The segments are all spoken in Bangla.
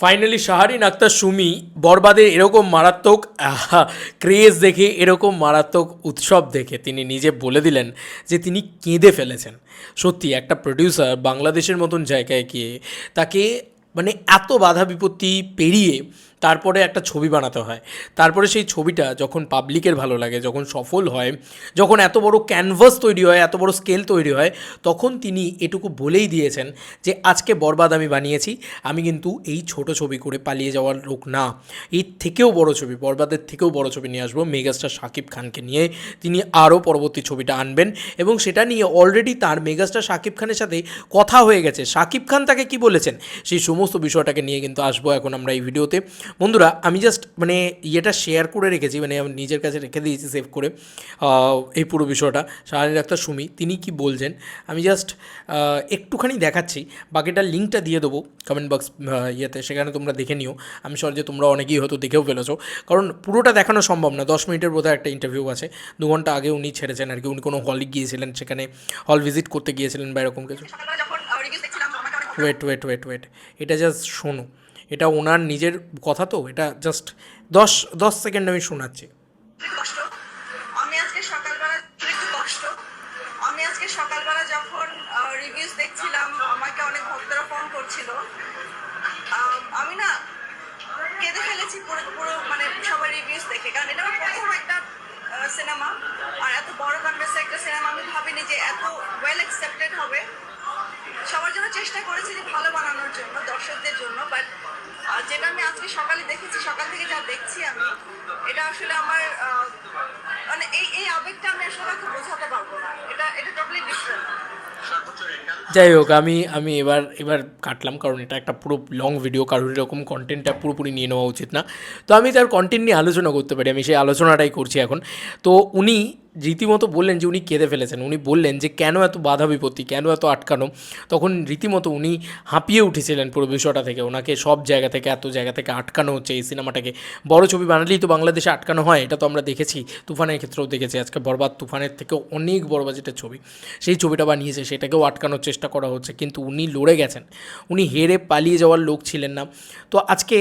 ফাইনালি শাহরিন আক্তার সুমি বরবাদের এরকম মারাত্মক ক্রেজ দেখে এরকম মারাত্মক উৎসব দেখে তিনি নিজে বলে দিলেন যে তিনি কেঁদে ফেলেছেন। সত্যি, একটা প্রডিউসার বাংলাদেশের মতন জায়গায় গিয়ে তাকে মানে এত বাধা বিপত্তি পেরিয়ে তারপরে একটা ছবি বানাতে হয়। তারপরে সেই ছবিটা যখন পাবলিকের ভালো লাগে, যখন সফল হয়, যখন এত বড় ক্যানভাস তৈরি হয়, এত বড় স্কেল তৈরি হয়, তখন তিনি এটুকু বলেই দিয়েছেন যে, আজকে বরবাদ আমি বানিয়েছি, আমি কিন্তু এই ছোট ছবি করে পালিয়ে যাওয়ার লোক না। এর থেকেও বড় ছবি, বরবাদের থেকেও বড় ছবি নিয়ে আসব। মেগাস্টার শাকিব খানকে নিয়ে তিনি আরও পরবর্তী ছবিটা আনবেন এবং সেটা নিয়ে অলরেডি তার মেগাস্টার শাকিব খানের সাথে কথা হয়ে গেছে। শাকিব খান তাকে কি বলেছেন? সেই সমস্ত বিষয়টাকে নিয়ে কিন্তু আসব এখন আমরা এই ভিডিওতে। বন্ধুরা আমি জাস্ট মানে ইয়েটা শেয়ার করে রেখেছি মানে আমি নিজের কাছে রেখে দিয়েছি সেভ করে এই পুরো বিষয়টা। শাহরিন আক্তার সুমি তিনি কি বলছেন? আমি জাস্ট একটুখানি দেখাচ্ছি বাকিটার লিঙ্কটা দিয়ে দেবো কমেন্ট বক্স ইয়েতে সেখানে তোমরা দেখে নিও। আমি সর যে তোমরা অনেকেই হয়তো দেখেও ফেলেছো। কারণ পুরোটা দেখানো সম্ভব না দশ মিনিটের বোধহয় একটা ইন্টারভিউ আছে। দু ঘণ্টা আগে উনি ছেড়েছেন আর কি উনি কোনো হলে গিয়েছিলেন সেখানে হল ভিজিট করতে গিয়েছিলেন বা এরকম কিছু। ওয়েট ওয়েট ওয়েট ওয়েট এটা জাস্ট শোনো। এটা ওনার নিজের কথা তো, এটা জাস্ট দশ দশ সেকেন্ড আমি শোনাচ্ছি। আমি আজকে সকালবেলা আমি আজকে সকালবেলা যখন রিভিউজ দেখছিলাম, আমাকে অনেক আমি না কেঁদে ফেলেছি পুরো পুরো মানে সবার রিভিউজ দেখে। কারণ এটা প্রথম একটা সিনেমা আর এত বড় একটা সিনেমা আমি ভাবিনি যে এত ওয়েল হবে। সবার জন্য চেষ্টা করেছি যে ভালো বানানোর জন্য, দর্শকদের জন্য বাট যেটা আমি আজকে সকালে দেখেছি, সকাল থেকে যা দেখছি আমি, এটা আসলে আমার মানে এই এই আবেগটা আমি আসলে বোঝাতে পারব না। এটা এটা টোটালি ডিফারেন্ট যাই হোক, আমি আমি এবার এবার কাটলাম, কারণ এটা একটা পুরো লং ভিডিও কারোর এরকম কন্টেন্টটা পুরোপুরি নিয়ে নেওয়া উচিত না। তো আমি তার কন্টেন্ট নিয়ে আলোচনা করতে পারি, আমি সেই আলোচনাটাই করছি এখন। তো উনি রীতিমতো বললেন যে, উনি কেঁদে ফেলেছেন। উনি বললেন যে, কেন এত বাধা বিপত্তি? কেন এত আটকানো? তখন রীতিমতো উনি হাঁপিয়ে উঠেছিলেন পুরো বিষয়টা থেকে। ওনাকে সব জায়গা থেকে, এত জায়গা থেকে আটকানো হচ্ছে এই সিনেমাটাকে। বড় ছবি বানালেই তো বাংলাদেশে আটকানো হয়, এটা তো আমরা দেখেছি। তুফানের ক্ষেত্রেও দেখেছি। আজকে বরবাদ তুফানের থেকেও অনেক বড় বাজেটের ছবি। সেই ছবিটা বানিয়েছে সেটাকেও আটকানোর চেষ্টা করা হচ্ছে, কিন্তু উনি লড়ে গেছেন। উনি হেরে পালিয়ে যাওয়ার লোক ছিলেন না। তো আজকে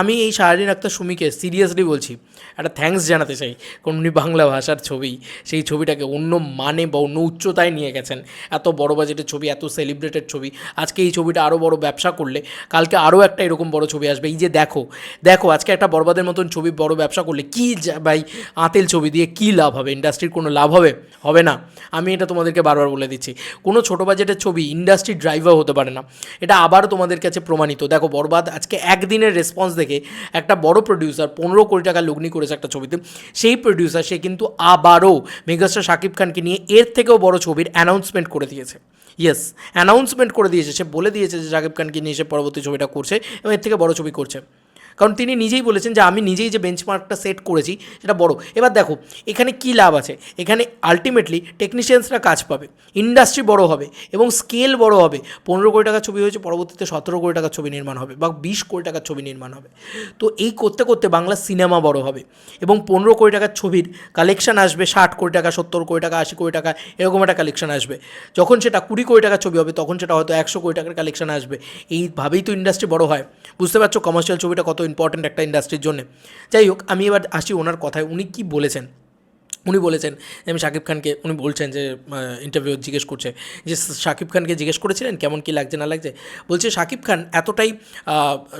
আমি এই শাহরিন আক্তার সুমিকে সিরিয়াসলি বলছি, একটা থ্যাঙ্কস জানাতে চাই। কারণ উনি বাংলা ভাষার ছবি, সেই ছবিটাকে অন্য মানে বা অন্য উচ্চতায় নিয়ে গেছেন। এত বড় বাজেটের ছবি, এত সেলিব্রেটেড ছবি। আজকে এই ছবিটা আরও বড় ব্যবসা করলে, কালকে আরও একটা এরকম বড় ছবি আসবে। এই যে দেখো দেখো, আজকে একটা বরবাদের মতন ছবি বড় ব্যবসা করলে কী ভাই, আঁতেল ছবি দিয়ে কী লাভ হবে? ইন্ডাস্ট্রির কোনো লাভ হবে? হবে না। আমি এটা তোমাদেরকে বারবার বলে দিচ্ছি। কোনো ছোটো বাজেটের ছবি ইন্ডাস্ট্রি ড্রাইভার হতে পারে না। এটা আবারও তোমাদের কাছে প্রমাণিত। দেখো, বরবাদ আজকে একদিনের রেসপন্স দেখে একটা বড় প্রডিউসার পনেরো কোটি টাকা লগ্নি করেছে একটা ছবিতে। সেই প্রডিউসার সে কিন্তু আবারও মেগাস্টার শাকিব খানকে নিয়ে এর থেকেও বড় ছবির অ্যানাউন্সমেন্ট করে দিয়েছে। ইয়েস অ্যানাউন্সমেন্ট করে দিয়েছে। সে বলে দিয়েছে যে শাকিব খানকে নিয়ে সে পরবর্তী ছবিটা করছে এবং এর থেকে বড় ছবি করছে। কারণ তিনি নিজেই বলেছেন যে আমি নিজেই যে বেঞ্চমার্কটা সেট করেছি, সেটা বড়। এবার দেখো, এখানে কি লাভ আছে? এখানে আলটিমেটলি টেকনিশিয়ানসরা কাজ পাবে ইন্ডাস্ট্রি বড় হবে এবং স্কেল বড় হবে। পনেরো কোটি টাকার ছবি হয়েছে, পরবর্তীতে সতেরো কোটি টাকার ছবি নির্মাণ হবে বা বিশ কোটি টাকার ছবি নির্মাণ হবে। তো এই করতে করতে বাংলা সিনেমা বড় হবে এবং পনেরো কোটি টাকার ছবির কালেকশন আসবে, ষাট কোটি টাকা, সত্তর কোটি টাকা, আশি কোটি টাকা, এরকম একটা কালেকশন আসবে। যখন সেটা কুড়ি কোটি টাকার ছবি হবে, তখন সেটা হয়তো একশো কোটি টাকার কালেকশন আসবে। এইভাবেই তো ইন্ডাস্ট্রি বড় হয়। বুঝতে পারছ? কমার্শিয়াল ছবিটা কত ইম্পর্ট্যান্ট একটা ইন্ডাস্ট্রির জন্য। যাই হোক আমি এবার আসি ওনার কথায়। উনি কি বলেছেন? উনি বলেছেন আমি শাকিব খানকে, উনি বলছেন যে ইন্টারভিউ জিজ্ঞেস করছে যে, শাকিব খানকে জিজ্ঞেস করেছিলেন কেমন কি লাগছে না লাগছে? বলছে, শাকিব খান এতটাই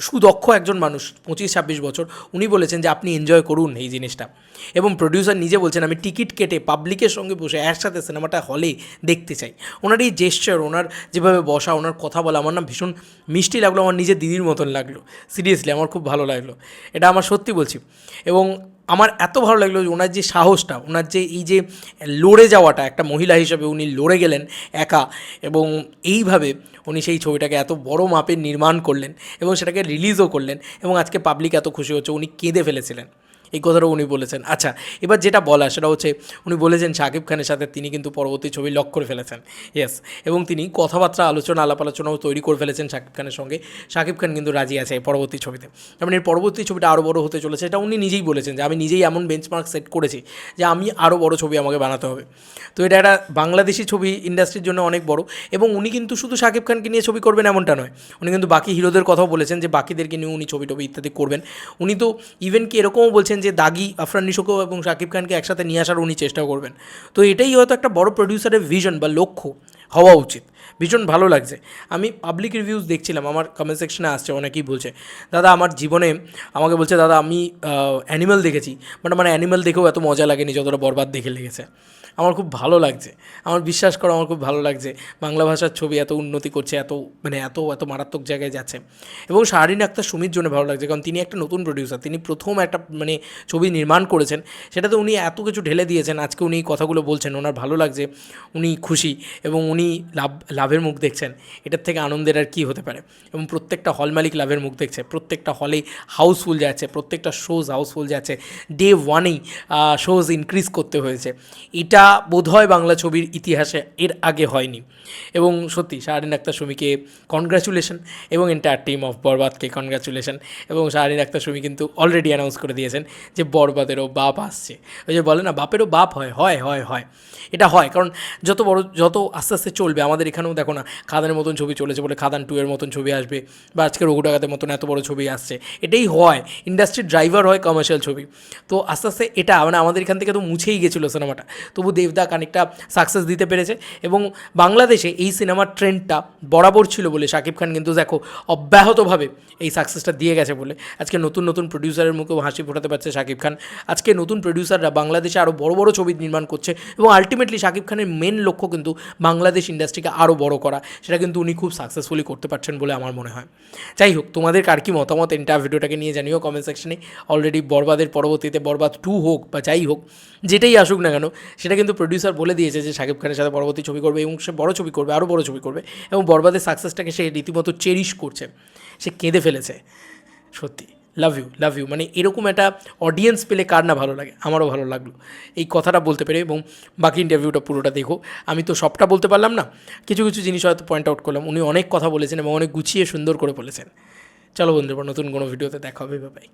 সুদক্ষ একজন মানুষ, পঁচিশ ছাব্বিশ বছর, উনি বলেছেন যে, আপনি এনজয় করুন এই জিনিসটা। এবং প্রডিউসার নিজে বলছেন, আমি টিকিট কেটে পাবলিকের সঙ্গে বসে, একসাথে সিনেমাটা হলে দেখতে চাই। ওনার এই জেস্টার ওনার যেভাবে বসা, ওনার কথা বলা, আমার না ভীষণ মিষ্টি লাগল, আমার নিজের দিদির মতন লাগল। সিরিয়াসলি আমার খুব ভালো লাগল। এটা আমার সত্যি বলছি। এবং আমার এত ভালো লাগল যে ওনার যে সাহসটা, ওনার যে এই যে লড়ে যাওয়াটা, একটা মহিলা হিসেবে উনি লড়ে গেলেন একা এবং এইভাবে উনি সেই ছবিটাকে এত বড় মাপের নির্মাণ করলেন এবং সেটাকে রিলিজও করলেন এবং আজকে পাবলিক এত খুশি হচ্ছে, উনি কেঁদে ফেলেছিলেন। এই কথাটা উনি বলেছেন। আচ্ছা এবার যেটা বলা সেটা হচ্ছে, উনি বলেছেন শাকিব খানের সাথে তিনি কিন্তু পরবর্তী ছবি লক করে ফেলেছেন। ইয়েস এবং তিনি কথাবার্তা, আলোচনা আলাপ আলোচনাও তৈরি করে ফেলেছেন শাকিব খানের সঙ্গে। শাকিব খান কিন্তু রাজি আছে পরবর্তী ছবিতে। যেমন এর পরবর্তী ছবিটা আরও বড় হতে চলেছে এটা উনি নিজেই বলেছেন যে আমি নিজেই এমন বেঞ্চমার্ক সেট করেছি যে আমি আরও বড় ছবি আমাকে বানাতে হবে। তো এটা একটা বাংলাদেশি ছবি ইন্ডাস্ট্রির জন্য অনেক বড়, এবং উনি কিন্তু শুধু শাকিব খানকে নিয়ে ছবি করবেন এমনটা নয়। উনি কিন্তু বাকি হিরোদের কথাও বলেছেন যে বাকিদেরকে নিয়ে উনি ছবি টবি ইত্যাদি করবেন। উনি তো ইভেন কি এরকমও বলছেন যে দাগি আফরান নিশোকেও এবং শাকিব খানকে একসাথে নিয়ে আসার উনি চেষ্টা করবেন। তো এটাই হয়তো একটা বড় প্রডিউসারের ভিশন বা লক্ষ্য হওয়া উচিত। ভীষণ ভালো লাগছে। আমি পাবলিক রিভিউজ দেখছিলাম, আমার কমেন্ট সেকশনে আসছে, অনেকেই বলছে, দাদা, আমার জীবনে আমাকে বলছে, দাদা, আমি অ্যানিম্যাল দেখেছি। বাট আমার অ্যানিম্যাল দেখেও এত মজা লাগেনি, যতটা বরবাদ দেখে লেগেছে। আমার খুব ভালো লাগছে। আমার বিশ্বাস করো, আমার খুব ভালো লাগছে। বাংলা ভাষার ছবি এত উন্নতি করছে, এত মানে এত এত মারাত্মক জায়গায় যাচ্ছে। এবং শাহরিন আক্তার সুমির জন্য ভালো লাগছে, কারণ তিনি একটা নতুন প্রডিউসার তিনি প্রথম একটা মানে ছবি নির্মাণ করেছেন। সেটাতে উনি এত কিছু ঢেলে দিয়েছেন, আজকে উনি কথাগুলো বলছেন, ওনার ভালো লাগছে, উনি খুশি এবং উনি লাভ, লাভের মুখ দেখছেন। এটার থেকে আনন্দের আর কী হতে পারে? এবং প্রত্যেকটা হল মালিক লাভের মুখ দেখছে, প্রত্যেকটা হলেই হাউসফুল যাচ্ছে, প্রত্যেকটা শোজ হাউসফুল যাচ্ছে। ডে ওয়ানেই শোজ ইনক্রিজ করতে হয়েছে। এটা বোধহয় বাংলা ছবির ইতিহাসে এর আগে হয়নি। এবং সত্যি, শাহরিন আক্তার সুমিকে কনগ্রাচুলেশন এবং এন্টায়ার টিম অফ বরবাদকে কনগ্রাচুলেশন এবং শাহরিন আক্তার সুমি কিন্তু অলরেডি অ্যানাউন্স করে দিয়েছেন যে বরবাদেরও বাপ আসছে। ওই যে বলে না, বাপেরও বাপ হয় হয় হয় হয়। এটা হয়, কারণ যত বড়, যত আস্তে আস্তে চলবে, আমাদের এখানেও দেখো না, খাদানের মতন ছবি চলেছে বলে খাদান টু এর মতন ছবি আসবে বা আজকে রঘু ডাকাতের মতন এত বড় ছবি আসছে। এটাই হয় ইন্ডাস্ট্রির ড্রাইভার হয় কমার্শিয়াল ছবি। তো আস্তে আস্তে এটা মানে আমাদের এখান থেকে তো মুছেই গেছিল সিনেমাটা। তবু দেবদা খানিকটা সাকসেস দিতে পেরেছে এবং বাংলাদেশে এই সিনেমার ট্রেন্ডটা বরাবর ছিল বলে শাকিব খান কিন্তু দেখো অব্যাহতভাবে এই সাকসেসটা দিয়ে গেছে বলে। আজকে নতুন নতুন প্রডিউসারের মুখেও হাসি ফোটাতে পারছে শাকিব খান। আজকে নতুন প্রডিউসাররা বাংলাদেশে আরও বড় বড় ছবি নির্মাণ করছে এবং আলটিমেটলি শাকিব খানের মেন লক্ষ্য কিন্তু বাংলাদেশ ইন্ডাস্ট্রিকে আরও বড় করা। সেটা কিন্তু উনি খুব সাকসেসফুলি করতে পারছেন বলে আমার মনে হয়। যাই হোক, তোমাদের কার কি মতামত এন্টার ভিডিওটাকে নিয়ে জানিও কমেন্ট সেকশনে অলরেডি বরবাদের পরবর্তীতে বরবাদ টু হোক বা যাই হোক, যেটাই আসুক না কেন, সেটা কিন্তু প্রডিউসার বলে দিয়েছে যে শাকিব খানের সাথে পরবর্তী ছবি করবে এবং সে বড় ছবি করবে আরও বড় ছবি করবে এবং বরবাদের সাকসেসটাকে সে রীতিমতো চেরিশ করছে। সে কেঁদে ফেলেছে। সত্যি। লাভ ইউ লাভ ইউ মানে এরকম একটা অডিয়েন্স পেলে কার না ভালো লাগে? আমারও ভালো লাগল। এই কথাটা বলতে পেরে এবং বাকি ইন্টারভিউটা পুরোটা দেখো। আমি তো সবটা বলতে পারলাম না। কিছু কিছু জিনিস হয়তো পয়েন্ট আউট করলাম। উনি অনেক কথা বলেছেন এবং অনেক গুছিয়ে সুন্দর করে বলেছেন। চলো বন্ধুরা, নতুন কোনো ভিডিওতে দেখা হবে। বাই